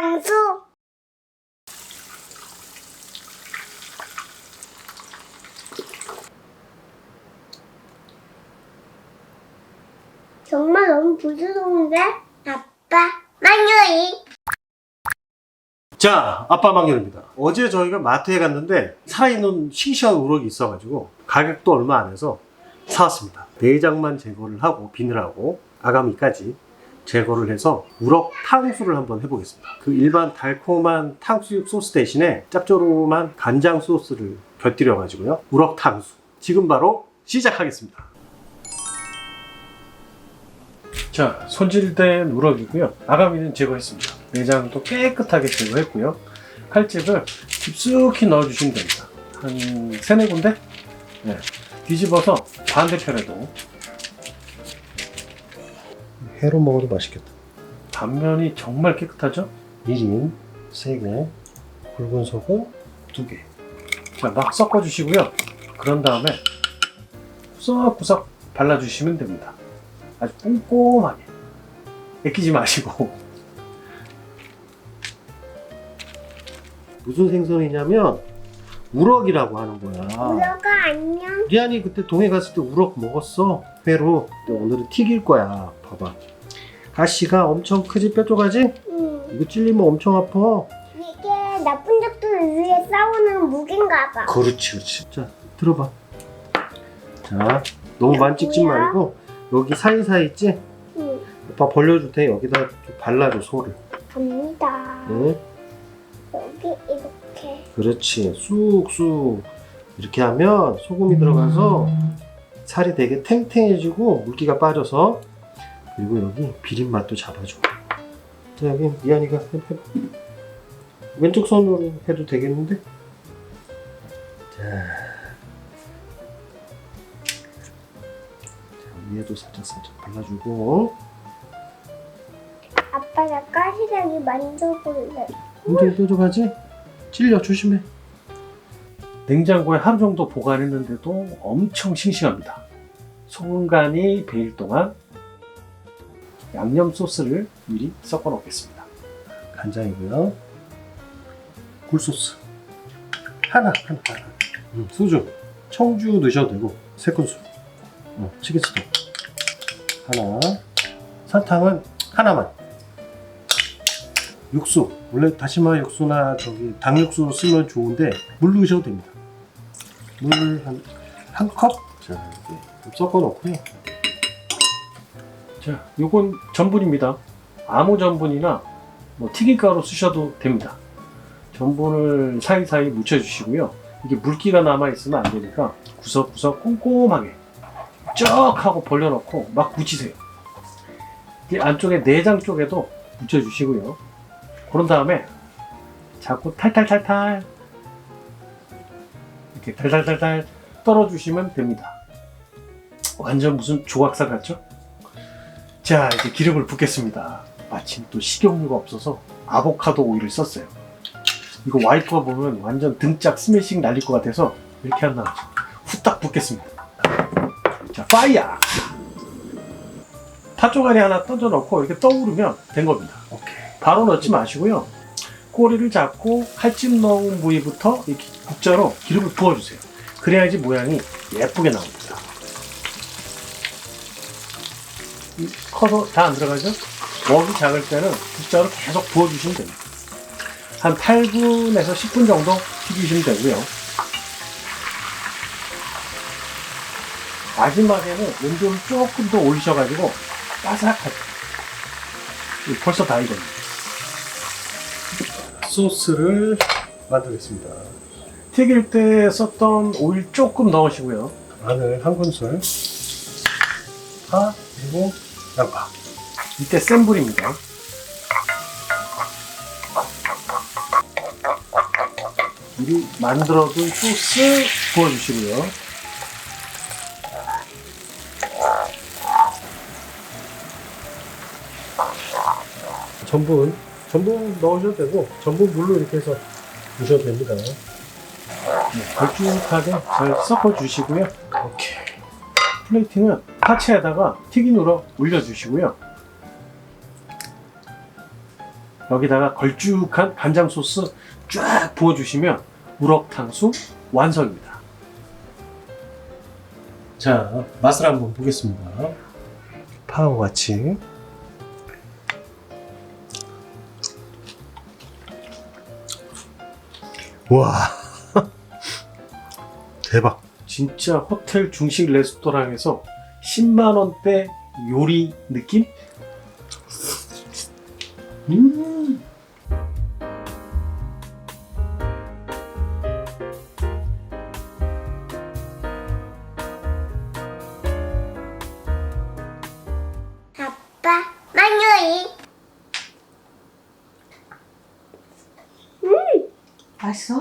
탕수 정말 너무 부드러운데? 아빠 만유이 자, 아빠 막년입니다. 어제 저희가 마트에 갔는데 살아있는 싱싱한 우럭이 있어가지고 가격도 얼마 안 해서 사왔습니다. 내장만 제거를 하고 비늘하고 아가미까지 제거를 해서 우럭 탕수를 한번 해보겠습니다. 그 일반 달콤한 탕수육 소스 대신에 짭조름한 간장 소스를 곁들여 가지고요. 우럭 탕수. 지금 바로 시작하겠습니다. 자, 손질된 우럭이고요. 아가미는 제거했습니다. 내장도 깨끗하게 제거했고요. 칼집을 깊숙이 넣어주시면 됩니다. 한 세네 군데? 네. 뒤집어서 반대편에도. 회로 먹어도 맛있겠다. 단면이 정말 깨끗하죠? 미림 3개, 굵은 소금 2개. 자, 막 섞어주시고요. 그런 다음에 구석구석 발라주시면 됩니다. 아주 꼼꼼하게. 애끼지 마시고. 무슨 생선이냐면 우럭이라고 하는 거야. 우럭아 안녕 리안이 그때 동해 갔을 때 우럭 먹었어 회로. 근데 오늘은 튀길 거야. 봐봐. 가시가 엄청 크지 뾰족하지? 응. 이거 찔리면 엄청 아파. 이게 나쁜 적들을 위해 싸우는 무기인가 봐 그렇지, 그렇지. 자, 들어봐. 자, 너무 많이 찍지 뭐야? 말고 여기 사이사이 있지? 응. 오빠 벌려줄 테니 여기다 좀 발라줘 소를. 갑니다 응? 여기 이렇게 그렇지. 쑥쑥 이렇게 하면 소금이 들어가서 살이 되게 탱탱해지고 물기가 빠져서 그리고 여기 비린 맛도 잡아줘. 자 여기 미안이가 해- 해봐. 왼쪽 손으로 해도 되겠는데? 자, 자 위에도 살짝 살짝 발라주고 아빠가 가시락이 만져볼래 엄청 뾰족하지? 찔려 조심해. 냉장고에 하루 정도 보관했는데도 엄청 싱싱합니다. 소금간이 배일 동안 양념 소스를 미리 섞어 놓겠습니다. 간장이고요. 굴소스 하나 하나 하나. 음, 소주 청주 넣으셔도 되고 세 큰술. 어, 치킨스도 하나. 설탕은 하나만. 육수 원래 다시마 육수나 저기 당 육수 쓰면 좋은데 물 넣으셔도 됩니다. 물 한 한 컵. 자 이렇게 좀 섞어 놓고요. 자, 요건 전분입니다. 아무 전분이나 뭐 튀김가루 쓰셔도 됩니다. 전분을 사이사이 묻혀주시고요. 이게 물기가 남아 있으면 안 되니까 구석구석 꼼꼼하게 쩍 하고 벌려놓고 막 묻히세요. 이 안쪽에 내장 쪽에도 묻혀주시고요. 그런 다음에 자꾸 탈탈탈탈 이렇게 탈탈탈탈 떨어주시면 됩니다. 완전 무슨 조각사 같죠? 자 이제 기름을 붓겠습니다. 마침 또 식용유가 없어서 아보카도 오일을 썼어요. 이거 와이프가 보면 완전 등짝 스매싱 날릴 것 같아서 이렇게 하나 후딱 붓겠습니다. 자 파이어! 팥종아리 하나 던져 넣고 이렇게 떠오르면 된 겁니다. 오케이. 바로 넣지 마시고요. 꼬리를 잡고 칼집 넣은 부위부터 이렇게 국자로 기름을 부어주세요. 그래야지 모양이 예쁘게 나옵니다. 커서 다 안 들어가죠? 웍이 작을 때는 국자로 계속 부어주시면 됩니다. 한 8분에서 10분 정도 튀기시면 되고요. 마지막에는 온도를 조금 더 올리셔가지고 바삭하게 벌써 다 익었네요. 소스를 만들겠습니다. 튀길 때 썼던 오일 조금 넣으시고요. 마늘 한 큰술, 파 그리고 양파. 이때 센 불입니다. 미리 만들어둔 소스 부어주시고요. 전분, 전분 넣으셔도 되고 전분 물로 이렇게 해서 드셔도 됩니다. 네, 걸쭉하게 잘 섞어 주시고요. 오케이. 플레이팅은 파채에다가 우럭 올려주시고요. 여기다가 걸쭉한 간장 소스 쫙 부어주시면 우럭탕수 완성입니다. 자, 맛을 한번 보겠습니다. 파하고 같이. 와, 대박. 진짜 호텔 중식 레스토랑에서 10만 원대 요리 느낌? 음. 아빠 만유이 맛있어?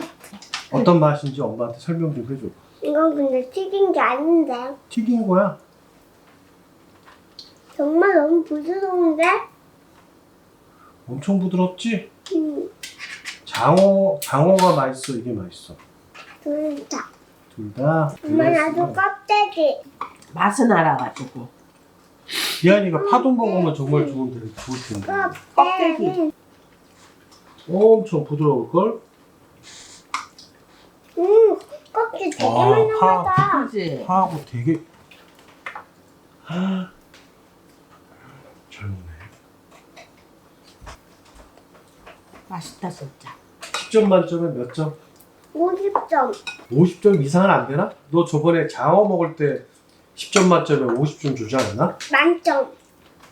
어떤 맛인지 엄마한테 설명 좀 해줘. 이건 근데 튀긴 게 아닌데 튀긴 거야? 정말 너무 부드러운데? 엄청 부드럽지? 음, 장어, 장어가 맛있어, 이게 맛있어. 둘 다 둘 다. 엄마 나도 껍데기 맛은 알아가지고. 기한이가 파도 먹으면 정말 좋은 데, 좋을 텐데. 껍데기 엄청 부드러울 걸? 음 껍질 되게 아, 만나다 그지? 파하고 되게. 아, 잘 먹네. 맛있다 진짜. 10점 만점에 몇 점? 50점 50점 이상은 안 되나? 너 저번에 장어 먹을 때 10점 만점에 50점 주지 않았나? 만점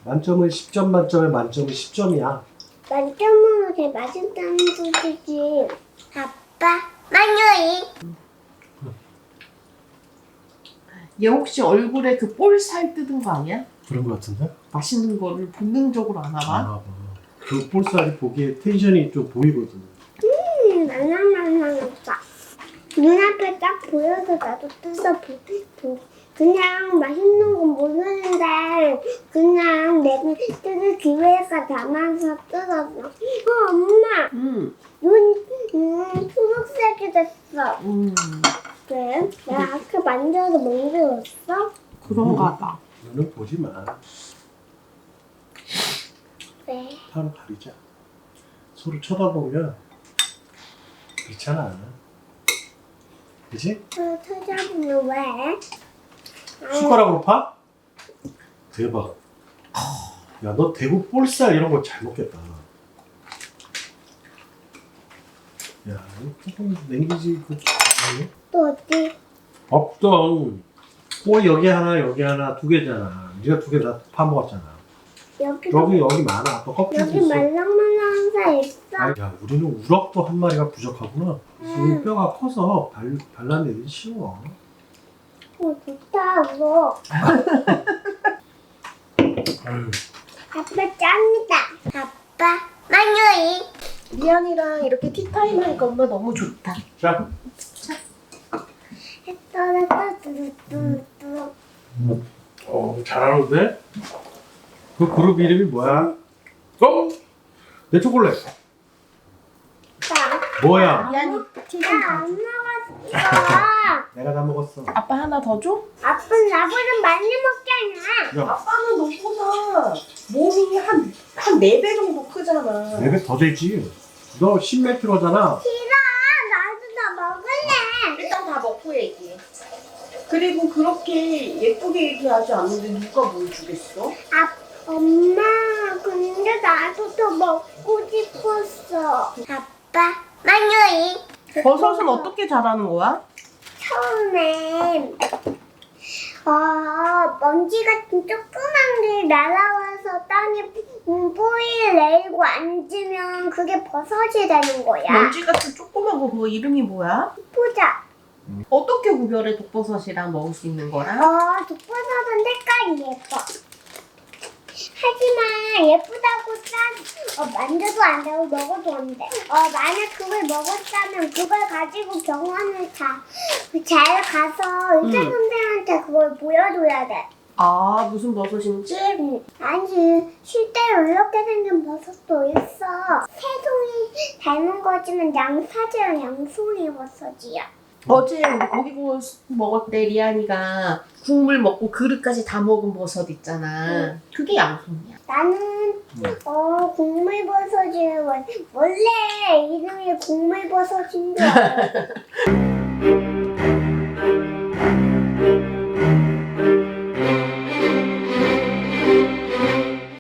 만점은 10점 만점에 만점은 10점이야. 만점으로 제일 맛있다는 소리지 아빠 만유이 얘 혹시 얼굴에 그 볼살 뜯은 거 아니야? 그런 것 같은데? 맛있는 거를 본능적으로 아나 봐. 아, 봐. 그 볼살이 보기에 텐션이 좀 보이거든. 음 낭낭낭낭하다 눈앞에 딱 보여서 나도 뜯어 보, 보. 그냥 맛있는 건 모르는데 그냥 내가 뜯을 기회가 남아서 뜯었어 어 엄마 음, 눈 음, 초록색이 됐어 음, 왜? 내가 아까 만져서 멍들었어? 그런가 봐. 너는 보지 마. 왜? 서로 가리자. 서로 쳐다보면 그렇잖아. 그지? 어, 찾아보면 왜? 아, 숟가락으로 파? 대박. 야, 너 대구 볼살 이런 거 잘 먹겠다. 야, 이거 조금 냉기지 그 아니야? 또 어디? 없던. 어, 여기 하나, 여기 하나, 두 개잖아. 네가 두 개 다 파먹었잖아. 여기 여기, 여기 많아. 또 껍질도 여기 있어. 말랑말랑한 살 있어 아이, 야, 우리는 우럭도 한 마리가 부족하구나. 음. 이 뼈가 커서 발, 발라내기 쉬워. 어, 좋다 아유, 아빠 짱이다 아빠 만유이 미안이랑 이렇게 티타임 하니까 엄마 너무 좋다. 자, 어, 잘하는데? 그 그룹 이름이 뭐야? 어? 내 초콜릿. 자 뭐야? 나안. 먹었어 내가 다 먹었어. 아빠 하나 더 줘? 아빠 나보다 많이 먹잖아 야, 아빠는 너보다 몸이 한, 한 4배 정도 크잖아. 내가 더 되지. 너 10몇 킬로잖아. 싫어 나도 다 먹을래 일단 다 먹고 얘기해. 그리고 그렇게 예쁘게 얘기하지 않는데 누가 뭘 주겠어? 아 엄마 근데 나도 더 먹고 싶었어 아빠 만유이 버섯은 어떻게 자라는 거야? 처음에 어 먼지 같은 조그만 게 날아와서 땅에 음, 뿌리를 내리고 앉으면 그게 버섯이 되는 거야. 먼지 같은 조그만 거 그거 이름이 뭐야? 보자. 어떻게 구별해 독버섯이랑 먹을 수 있는 거랑? 어 독버섯은 색깔이 예뻐. 하지만 예쁘다고 짠, 어, 만져도 안 되고 먹어도 안 돼. 어, 만약 그걸 먹었다면 그걸 가지고 병원을 가, 잘 가서 의사 음. 선생한테 그걸 보여줘야 돼. 아 무슨 버섯인지? 응. 아니 실제로 이렇게 생긴 버섯도 있어. 새송이 닮은 거지만 양사제랑 양송이 버섯이야. 어제 고기 구워 먹었대 리안이가 국물 먹고 그릇까지 다 먹은 버섯 있잖아. 그게 양손이야. 나는 어 국물 버섯이 원래 이름이 알아요.